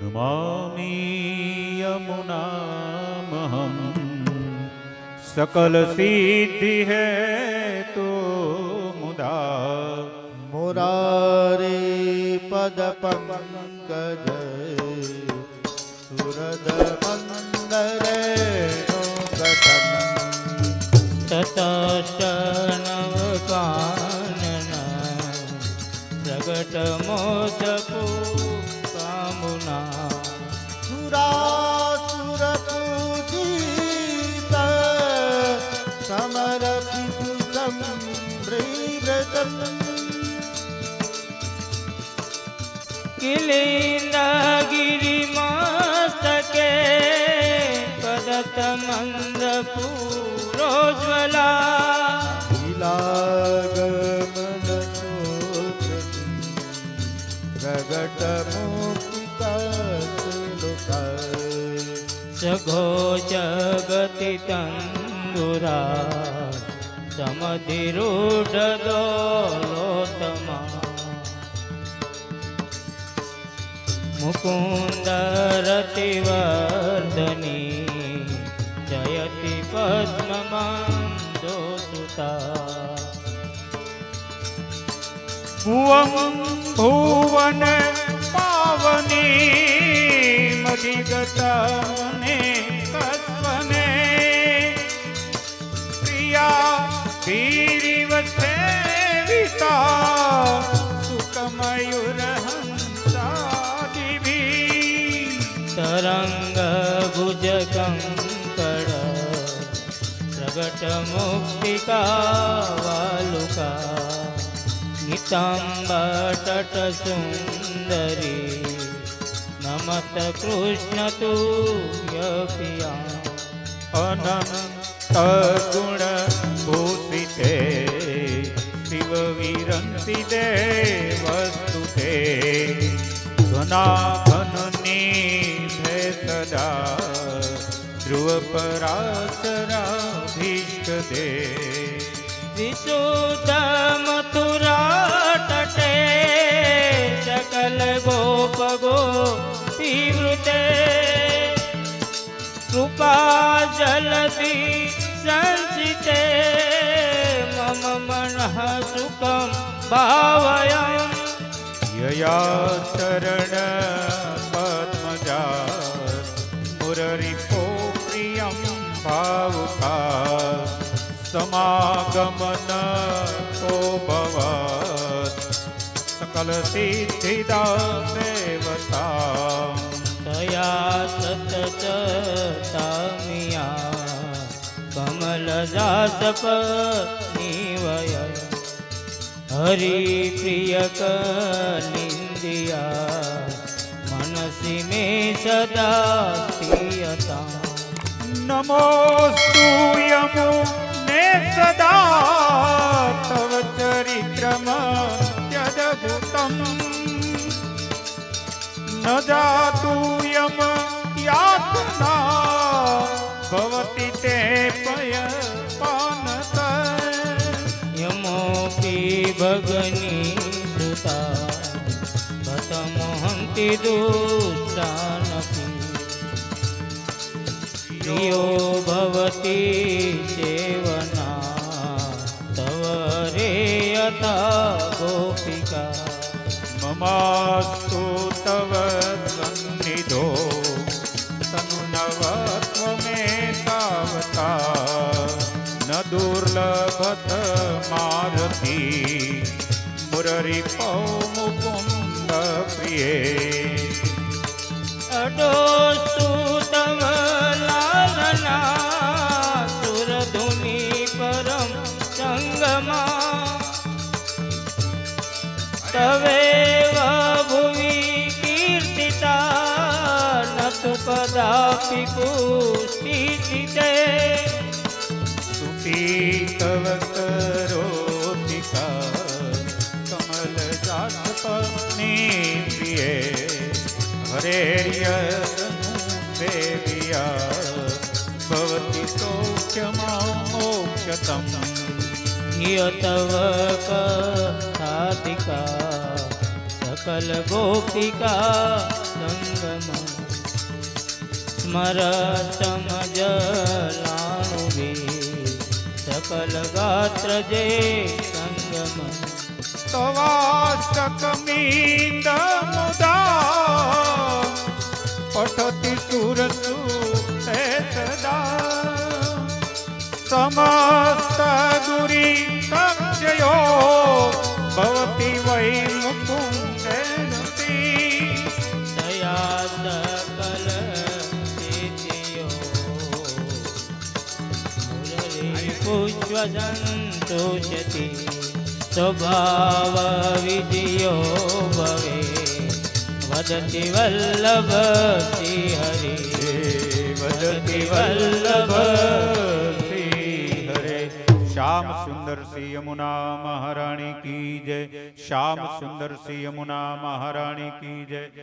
नमामि सकल सिद्धि है तो मुदा। मुरारे पदपङ्कज कान ततश्चणवकानन प्रकटमोदपू મોદકો કામુના સુરાસુર પૂજિત સમરપિતુ સંવ્રતમ કિલિંદગિરિમસ્તકે પદત મંદ પૂરોજ્વલા. વિલાગમન પ્રગટ સઘો જગતિ તંદુરા સમધિરૂઢ દોલોતમા મુકુંદ રતિવર્ધની જયતિ પદ્મમંદોસુતા ભુવં ભુવન પાવની મધિગતને કસ્વને પ્રિયા ગીરીવસે વિતા સુખમયુર સુકમયુરહંસાદિભી તરંગ ભુજ કંકડ પ્રગટ મુક્તિકા વાલુકા નિતાંબ તટ સુંદરી નમત કૃષ્ણ તુય પિયા અનંત ગુણ ભૂષિતે શિવ વિરંતિ દે વસ્તુ તે ઘનાઘનની ભે સદા ધ્રુવ પરાશરાભીષ્ટ દે વિશુદ્ધ મથુરા जलति संसिते मम मन सुखम भावयं। यया शरण पद्मजा मुररिपो प्रियं समागमन को देवता। જાસપ નિવય હરિ પ્રિય નિંદિયા મનસી મે સદા પ્રિયતા નમોસ્તુ યમુ ને સદા તવ ચરિત્રમ યદભૂતમ ન જાતુ યમ કથમોહંતિ દુષ્ટાનપી યો ભવતી સેવના તવ રે યથા ગોપિકા મમાસ્તુ તવ સન્નિધો તનુ નવત્વ મે તાવતા ન દુર્લભત મારતી મુરરી પૌ મુકુંદ પ્રિયે અડોસ્તુ તવ લાલના સુરધુનિ પરમ સંગમા તવેવ ભુવિ કીર્તિતા નતુ કદાપि કુષ્ટિચિતે સુતી તવ जात पिए हरे सेविया भवति सौख्यमा मोक्षतं धियो तव कथाधिका सकलगोपिका सकल गात्र जे संगम તવાષ્ટકમીંદ મુદા પઠતિ સુરસુ તે સદા. સમસ્ત દુરી સંજયો, ભવતી વૈ મુકુંદેનતી દયા સકલ પુષ્પ સંતોષતી સ્વભાવ વિધિયો ભવે. વદતિ વલ્લભ શ્રી હરે. વદતિ વલ્લભ શ્યામ સુંદર શ્રી યમુના મહારાણી કી જય. શ્યામ સુંદર શ્રી યમુના મહારાણી કી જય.